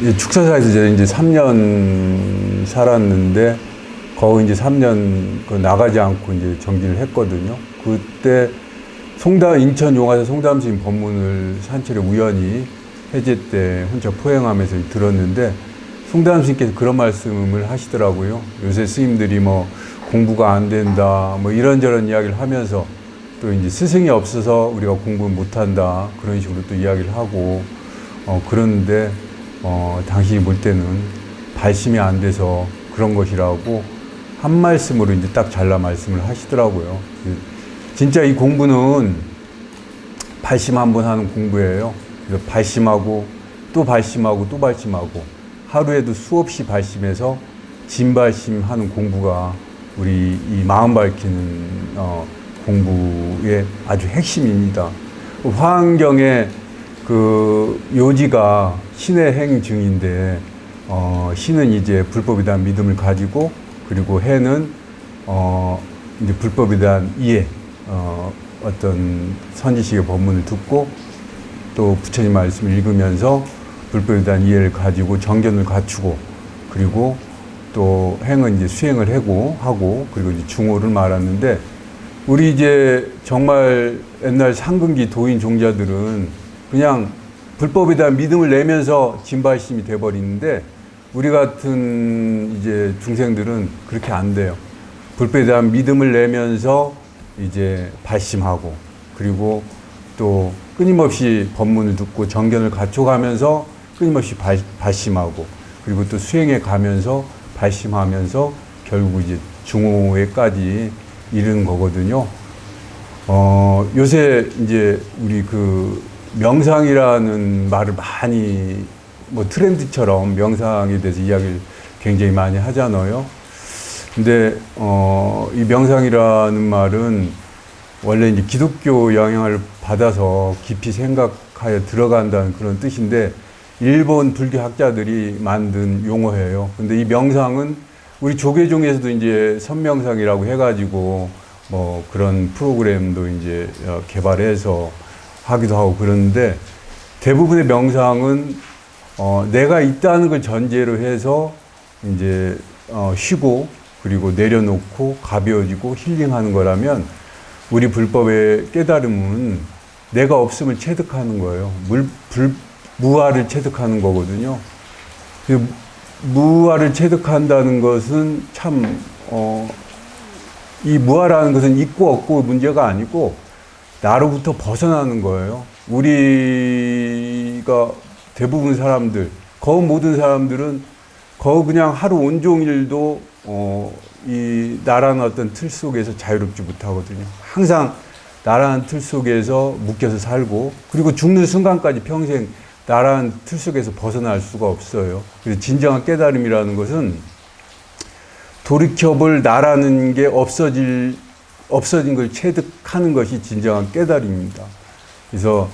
이 축사사에서 제가 이제 3년 살았는데 거기 이제 3년 그 나가지 않고 이제 정진을 했거든요. 그때 송담 인천 용화사 송담스님 법문을 산책에 우연히 해제 때 혼자 포행하면서 들었는데 송담 스님께서 그런 말씀을 하시더라고요. 요새 스님들이 뭐 공부가 안 된다, 뭐 이런저런 이야기를 하면서 또 이제 스승이 없어서 우리가 공부 못 한다 그런 식으로 또 이야기를 하고 어 그러는데 어 당신이 볼 때는 발심이 안 돼서 그런 것이라고 한 말씀으로 이제 딱 잘라 말씀을 하시더라고요. 그 진짜 이 공부는 발심 한 번 하는 공부예요. 그래서 발심하고 또 발심하고 또 발심하고 하루에도 수없이 발심해서 진발심하는 공부가 우리 이 마음 밝히는 어, 공부의 아주 핵심입니다. 화환경에 그 요지가 신의 행증인데 어, 신은 이제 대한 믿음을 가지고 그리고 해는 어, 이제 대한 이해 어, 어떤 선지식의 법문을 듣고 또 부처님 말씀을 읽으면서 대한 이해를 가지고 정견을 갖추고 그리고 또 행은 이제 수행을 하고 하고 그리고 이제 중호를 말하는데 우리 이제 정말 옛날 상근기 도인 종자들은 그냥 불법에 대한 믿음을 내면서 진발심이 돼버리는데 우리 같은 이제 중생들은 그렇게 안 돼요. 불법에 대한 믿음을 내면서 이제 발심하고 그리고 또 끊임없이 법문을 듣고 정견을 갖춰가면서 끊임없이 발, 발심하고 그리고 또 수행해 가면서 발심하면서 결국 이제 중호에까지 이르는 거거든요. 어, 요새 이제 우리 그 명상이라는 말을 많이 뭐 트렌드처럼 명상에 대해서 이야기를 굉장히 많이 하잖아요. 근데 어, 이 명상이라는 말은 원래 이제 기독교 영향을 받아서 깊이 생각하여 들어간다는 그런 뜻인데 일본 불교 학자들이 만든 용어예요. 근데 이 명상은 우리 조계종에서도 이제 선명상이라고 해가지고 뭐 그런 프로그램도 이제 어, 개발해서 하기도 하고 그러는데 대부분의 명상은 어, 내가 있다는 걸 전제로 해서 이제 어, 쉬고 그리고 내려놓고 가벼워지고 힐링하는 거라면 우리 불법의 깨달음은 내가 없음을 체득하는 거예요. 물, 불, 무아를 체득하는 거거든요. 그 무아를 체득한다는 것은 참, 어, 이 무아라는 것은 있고 없고 문제가 아니고 나로부터 벗어나는 거예요. 우리가 대부분 사람들, 거의 모든 사람들은 거의 그냥 하루 온종일도 어, 이 나라는 어떤 틀 속에서 자유롭지 못하거든요. 항상 나라는 틀 속에서 묶여서 살고 그리고 죽는 순간까지 평생 나라는 틀 속에서 벗어날 수가 없어요. 그래서 진정한 깨달음이라는 것은 돌이켜볼 나라는 게 없어질 없어진 걸 체득하는 것이 진정한 깨달음입니다. 그래서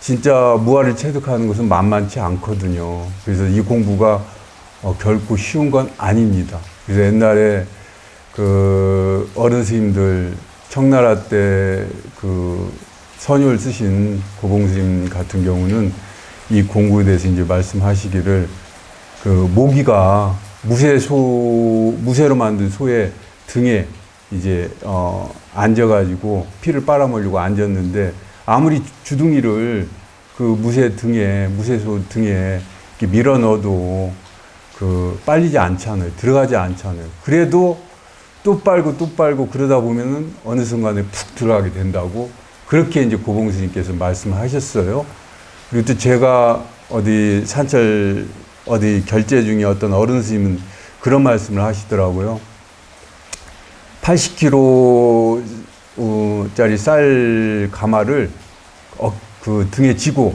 진짜 무아를 체득하는 것은 만만치 않거든요. 그래서 이 공부가 어, 결코 쉬운 건 아닙니다. 그래서 옛날에 그 어른 스님들 청나라 때 그 선율 쓰신 고봉 스님 같은 경우는 이 공부에 대해서 이제 말씀하시기를 그 모기가 무쇠 소 무쇠로 만든 소의 등에 이제 어 앉아가지고 피를 빨아먹으려고 앉았는데 아무리 주둥이를 그 무쇠 등에 무쇠소 등에 이렇게 밀어 넣어도 그 빨리지 않잖아요. 들어가지 않잖아요. 그래도 또 빨고 또 빨고 그러다 보면은 어느 순간에 푹 들어가게 된다고 그렇게 이제 고봉 스님께서 말씀하셨어요. 그리고 또 제가 어디 산철 어디 결제 중에 어떤 어른 스님은 그런 말씀을 하시더라고요. 80kg짜리 쌀 가마를 어, 그 등에 지고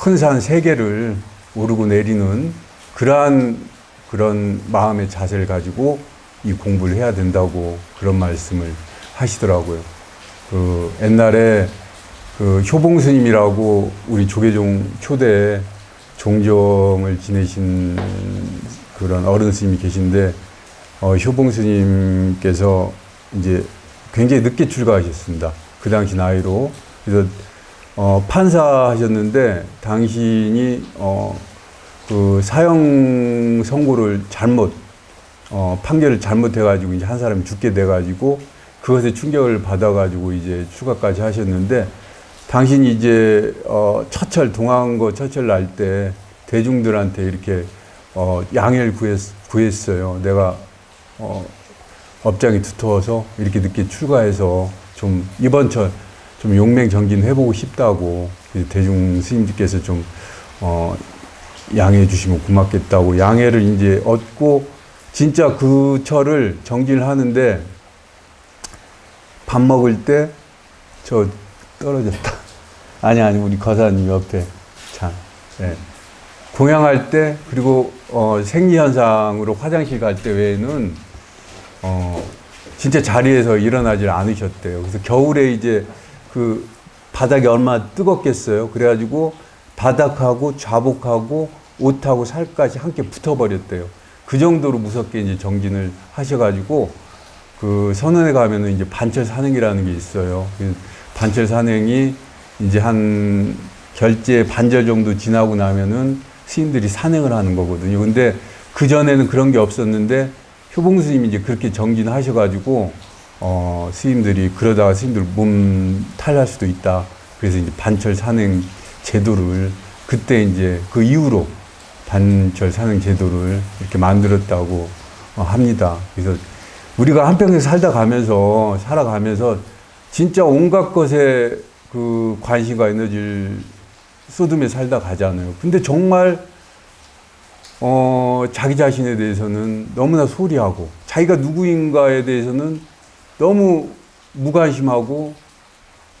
큰 산 세 개를 오르고 내리는 그러한 그런 마음의 자세를 가지고 이 공부를 해야 된다고 그런 말씀을 하시더라고요. 그 옛날에 그 효봉 스님이라고 우리 조계종 초대 종정을 지내신 그런 어른 스님이 계신데 어, 효봉 스님께서 이제 굉장히 늦게 출가하셨습니다. 그 당시 나이로 그래서 어, 판사하셨는데 당신이 어, 그 사형 선고를 잘못 어, 판결을 잘못해가지고 이제 한 사람이 죽게 돼가지고 그것에 충격을 받아가지고 이제 추가까지 하셨는데 당신이 이제 어, 처철 동안거 처철 날 때 대중들한테 이렇게 어, 양해를 구했, 구했어요. 내가 어, 업장이 두터워서 이렇게 늦게 출가해서 좀 이번 저좀 용맹 정진 해보고 싶다고 그 대중 스님들께서 좀 어, 양해해 주시면 고맙겠다고 양해를 이제 얻고 진짜 그 철을 정진을 하는데 밥 먹을 때 저 떨어졌다. 아니 아니 우리 거사님 옆에 참. 예. 공양할 때 그리고 어, 생리 현상으로 화장실 갈 때 외에는 어, 진짜 자리에서 일어나질 않으셨대요. 그래서 겨울에 이제 그 바닥이 얼마나 뜨겁겠어요. 그래가지고 바닥하고 좌복하고 옷하고 살까지 함께 붙어버렸대요. 그 정도로 무섭게 이제 정진을 하셔가지고 그 선원에 가면은 이제 반철 산행이라는 게 있어요. 그 반철 산행이 이제 한 결제 반절 정도 지나고 나면은 스님들이 산행을 하는 거거든요. 근데 그 전에는 그런 게 없었는데 효봉 스님이 이제 그렇게 정진하셔가지고 어, 스님들이 그러다가 스님들 몸 탈날 수도 있다. 그래서 이제 반철 산행 제도를 그때 이제 그 이후로 반철 산행 제도를 이렇게 만들었다고 어, 합니다. 그래서 우리가 한평생 살다 가면서 살아가면서 진짜 온갖 것에 그 관심과 에너지를 쏟으며 살다 가잖아요. 근데 정말 어, 자기 자신에 대해서는 너무나 소리하고 자기가 누구인가에 대해서는 너무 무관심하고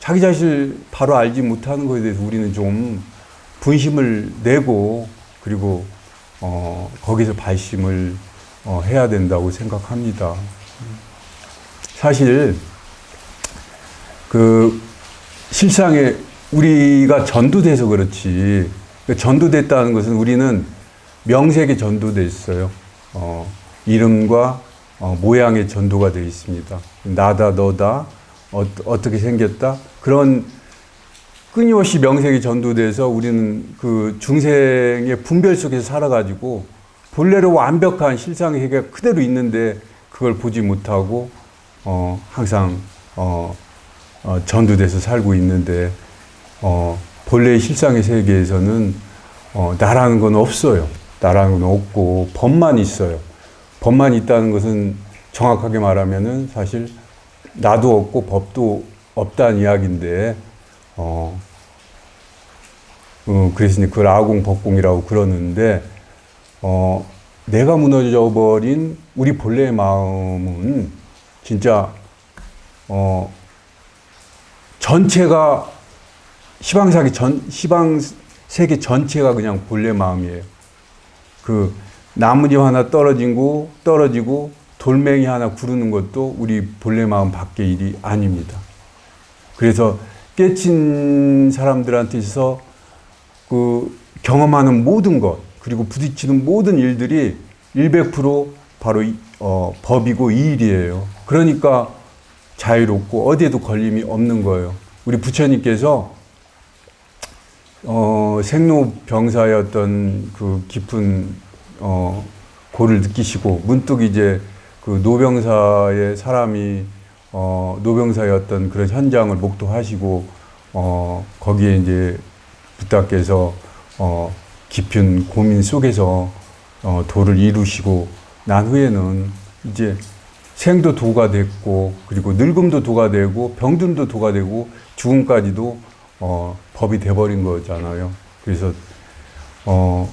자기 자신을 바로 알지 못하는 것에 대해서 우리는 좀 분심을 내고 그리고 어, 거기서 발심을 어, 해야 된다고 생각합니다. 사실 그 실상에 우리가 전도돼서 그렇지 그 전도됐다는 것은 우리는 명색에 전도됐어요. 어, 이름과 어, 모양의 전도가 되어 있습니다. 나다 너다 어, 어떻게 생겼다 그런 끊임없이 명색이 전도돼서 우리는 그 중생의 분별 속에서 살아가지고 본래로 완벽한 실상의 세계가 그대로 있는데 그걸 보지 못하고 어, 항상 어, 어, 전도돼서 살고 있는데 어, 본래의 실상의 세계에서는 어, 나라는 건 없어요. 나라는 건 없고 법만 있어요. 법만 있다는 것은 정확하게 말하면은 사실 나도 없고 법도 없다는 이야기인데 어, 어 그래서 그걸 아공 법공이라고 그러는데 어, 내가 무너져 버린 우리 본래의 마음은 진짜 어, 전체가 시방 세계 전 시방 세계 전체가 그냥 본래 마음이에요. 그 나뭇잎 하나 떨어진 거 떨어지고 돌멩이 하나 구르는 것도 우리 본래 마음 밖의 일이 아닙니다. 그래서 깨친 사람들한테 있어서 그 경험하는 모든 것 그리고 부딪히는 모든 일들이 100% 바로 이, 어, 법이고 이 일이에요. 그러니까 자유롭고 어디에도 걸림이 없는 거예요. 우리 부처님께서 어, 생로병사였던 그 깊은 어, 고를 느끼시고 문득 이제 그 노병사의 사람이 어, 노병사였던 그런 현장을 목도하시고 어, 거기에 이제 부탁께서 어, 깊은 고민 속에서 어, 도를 이루시고 난 후에는 이제 생도 도가 됐고 그리고 늙음도 도가 되고 병든도 도가 되고 죽음까지도 어, 법이 돼버린 거잖아요. 그래서 어,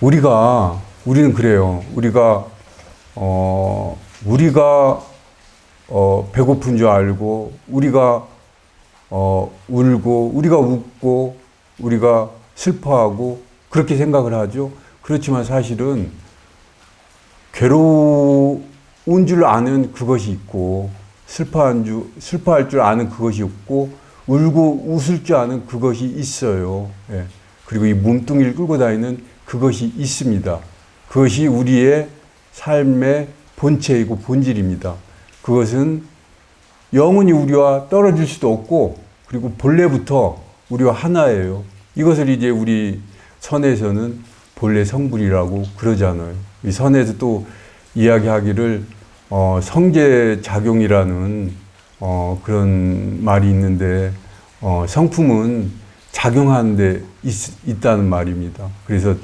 우리가 우리는 그래요. 우리가 어, 우리가 어, 배고픈 줄 알고 우리가 어, 울고 우리가 웃고 우리가 슬퍼하고 그렇게 생각을 하죠. 그렇지만 사실은 괴로운 줄 아는 그것이 있고 슬퍼한 줄 슬퍼할 줄 아는 그것이 있고 울고 웃을 줄 아는 그것이 있어요. 예. 그리고 이 몸뚱이를 끌고 다니는 그것이 있습니다. 그것이 우리의 삶의 본체이고 본질입니다. 그것은 영원히 우리와 떨어질 수도 없고 그리고 본래부터 우리와 하나예요. 이것을 이제 우리 선에서는 본래 성불이라고 그러잖아요. 이 선에서 또 이야기하기를 어, 성제 작용이라는 어, 그런 말이 있는데 어, 성품은 작용하는 데 있, 다는 말입니다. 그래서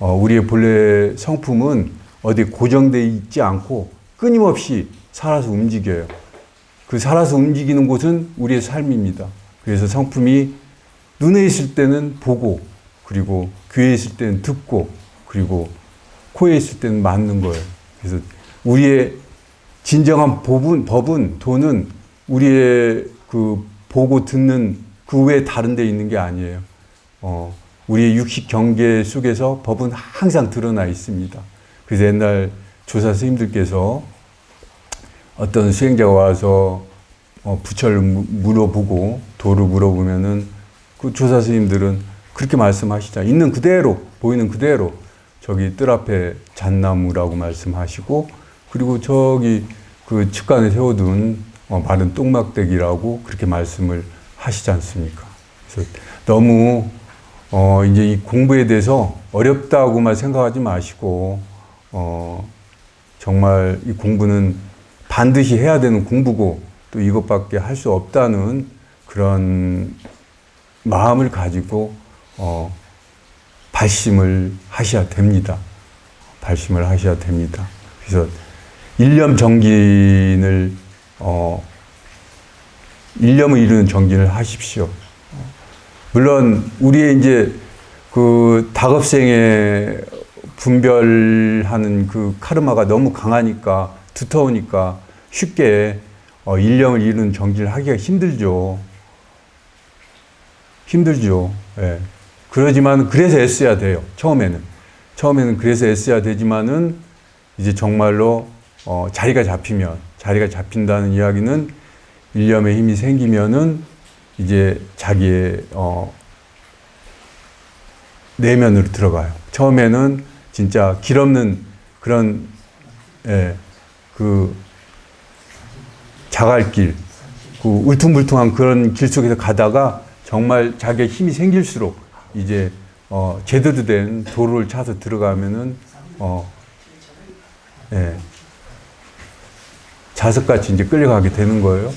어, 우리의 본래 성품은 어디 고정되어 있지 않고 끊임없이 살아서 움직여요. 그 살아서 움직이는 곳은 우리의 삶입니다. 그래서 성품이 눈에 있을 때는 보고, 그리고 귀에 있을 때는 듣고, 그리고 코에 있을 때는 맞는 거예요. 그래서 우리의 진정한 법은, 법은, 돈은 우리의 그 보고 듣는 그 외에 다른 데 있는 게 아니에요. 어, 우리의 육식 경계 속에서 법은 항상 드러나 있습니다. 그래서 옛날 조사 스님들께서 어떤 수행자가 와서 어, 부처를 무- 물어보고 도를 물어보면은 그 조사 스님들은 그렇게 말씀하시자 있는 그대로 보이는 그대로 저기 뜰 앞에 잣나무라고 말씀하시고 그리고 저기 그 측간에 세워둔 어, 마른 똥막대기라고 그렇게 말씀을 하시지 않습니까? 그래서 너무 어, 이제 이 공부에 대해서 어렵다고만 생각하지 마시고 어, 정말 이 공부는 반드시 해야 되는 공부고 또 이것밖에 할 수 없다는 그런 마음을 가지고 어, 발심을 하셔야 됩니다. 발심을 하셔야 됩니다. 그래서 일념 정진을 어, 일념을 이루는 정진을 하십시오. 물론 우리의 이제 그 다급생의 분별하는 그 카르마가 너무 강하니까 두터우니까 쉽게 어, 일념을 이루는 정진을 하기가 힘들죠. 힘들죠. 예. 그러지만 그래서 애써야 돼요. 처음에는. 처음에는 그래서 애써야 되지만은 이제 정말로 어, 자리가 잡히면 자리가 잡힌다는 이야기는 일념의 힘이 생기면은 이제 자기의 어, 내면으로 들어가요. 처음에는 진짜 길 없는 그런 예, 그 자갈길, 그 울퉁불퉁한 그런 길 속에서 가다가 정말 자기의 힘이 생길수록 이제 어, 제대로 된 도로를 찾아 들어가면은 어, 예, 자석같이 이제 끌려가게 되는 거예요.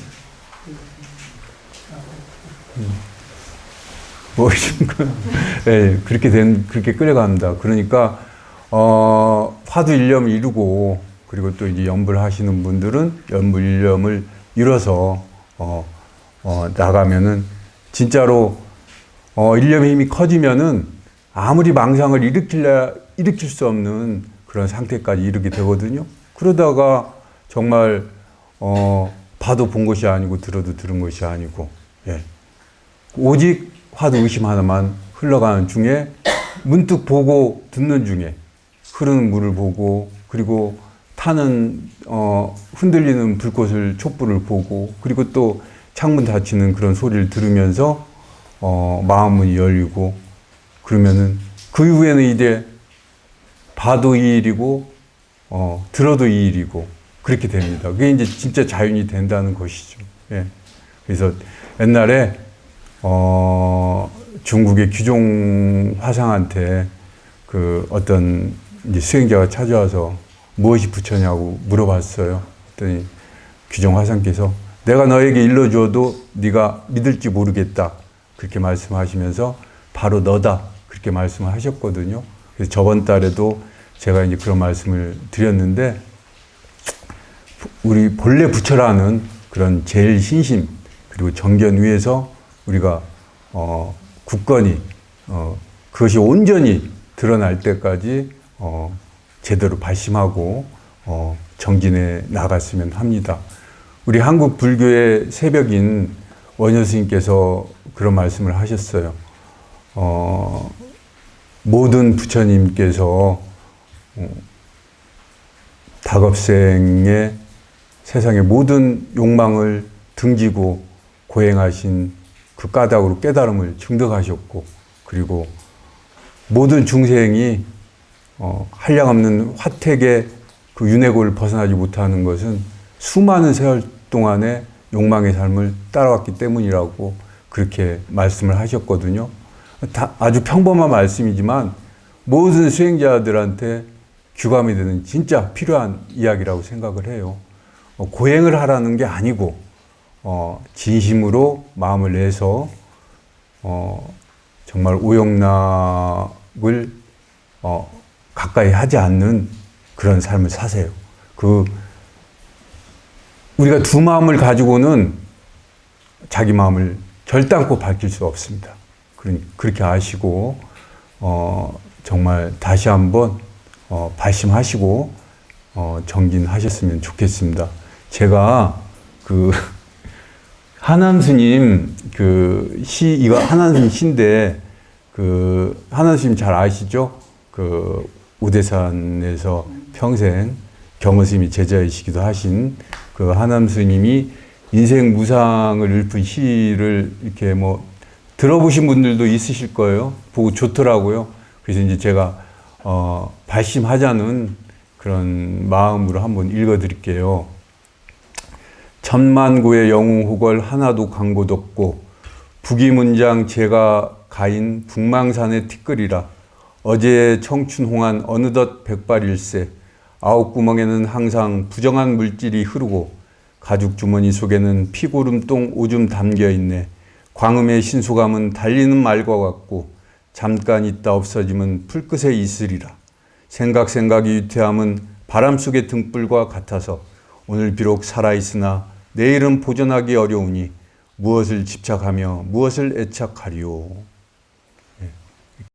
모르시는 거. 예, 그렇게 된, 그렇게 끌려갑니다. 그러니까, 어, 화두 일념을 이루고, 그리고 또 이제 연불 하시는 분들은 연불 일념을 이뤄서, 어, 어, 나가면은, 진짜로, 어, 일념의 힘이 커지면은, 아무리 망상을 일으킬래, 일으킬 수 없는 그런 상태까지 이르게 되거든요. 그러다가, 정말, 어, 봐도 본 것이 아니고, 들어도 들은 것이 아니고, 예. 오직 화두 의심 하나만 흘러가는 중에 문득 보고 듣는 중에 흐르는 물을 보고 그리고 타는 어, 흔들리는 불꽃을 촛불을 보고 그리고 또 창문 닫히는 그런 소리를 들으면서 어, 마음문이 열리고 그러면은 그 이후에는 이제 봐도 이 일이고 어, 들어도 이 일이고 그렇게 됩니다. 그게 이제 진짜 자연이 된다는 것이죠. 예. 그래서 옛날에 어, 중국의 규종 화상한테 그 어떤 이제 수행자가 찾아와서 무엇이 부처냐고 물어봤어요. 그랬더니 규종 화상께서 내가 너에게 일러줘도 네가 믿을지 모르겠다. 그렇게 말씀하시면서 바로 너다. 그렇게 말씀을 하셨거든요. 그래서 저번 달에도 제가 이제 그런 말씀을 드렸는데 우리 본래 부처라는 그런 제일 신심 그리고 정견 위에서 우리가 어, 굳건히 어, 그것이 온전히 드러날 때까지 어, 제대로 발심하고 어, 정진해 나갔으면 합니다. 우리 한국 불교의 새벽인 원효 스님께서 그런 말씀을 하셨어요. 어, 모든 부처님께서 어, 다급생의 세상의 모든 욕망을 등지고 고행하신 그 까닭으로 깨달음을 증득하셨고 그리고 모든 중생이 어, 한량없는 화택의 그 윤회고를 벗어나지 못하는 것은 수많은 세월 동안의 욕망의 삶을 따라왔기 때문이라고 그렇게 말씀을 하셨거든요. 다 아주 평범한 말씀이지만 모든 수행자들한테 규감이 되는 진짜 필요한 이야기라고 생각을 해요. 어, 고행을 하라는 게 아니고 어, 진심으로 마음을 내서 어, 정말 오용락을 어, 가까이 하지 않는 그런 삶을 사세요. 그 우리가 두 마음을 가지고는 자기 마음을 결단코 밝힐 수 없습니다. 그렇게 아시고 어, 정말 다시 한번 어, 발심하시고 어, 정진하셨으면 좋겠습니다. 제가 그 하남 스님 그 시 이거 하남 스님 시인데 그 하남 스님 잘 아시죠? 그 우대산에서 평생 경호 스님이 제자이시기도 하신 그 하남 스님이 인생 무상을 읊은 시를 이렇게 뭐 들어보신 분들도 있으실 거예요. 보고 좋더라고요. 그래서 이제 제가 어, 발심하자는 그런 마음으로 한번 읽어드릴게요. 천만고의 영웅호걸 하나도 광고도 없고 부기문장 제가 가인 북망산의 티끌이라 어제 청춘홍한 어느덧 백발일세 아홉 구멍에는 항상 부정한 물질이 흐르고 가죽 주머니 속에는 피고름똥 오줌 담겨 있네. 광음의 신수감은 달리는 말과 같고 잠깐 있다 없어지면 풀끝에 있으리라. 생각 생각이 유태함은 바람 속의 등불과 같아서 오늘 비록 살아있으나 내일은 보존하기 어려우니 무엇을 집착하며 무엇을 애착하리요.